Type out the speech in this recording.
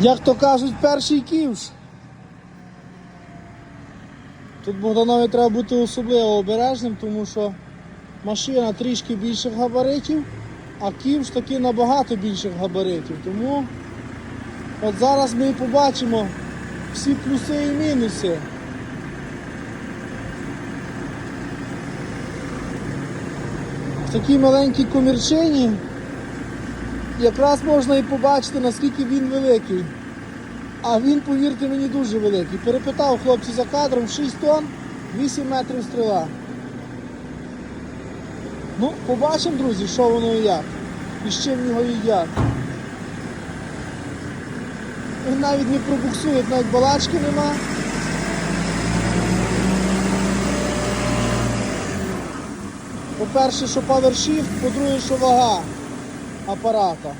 Як то кажуть, перший ківш. Тут Богданові треба бути особливо обережним, тому що машина трішки більших габаритів, а ківш таки набагато більших габаритів. Тому от зараз ми побачимо всі плюси і мінуси. В такій маленькій комірчині якраз можна і побачити, наскільки він великий. А він, повірте мені, дуже великий. Перепитав хлопці за кадром 6 тонн, 8 метрів стріла. Ну, побачимо, друзі, що воно і як. І з чим його їдять. Він навіть не пробуксує, навіть балачки нема. По-перше, що PowerShift, по-друге, що вага апарата.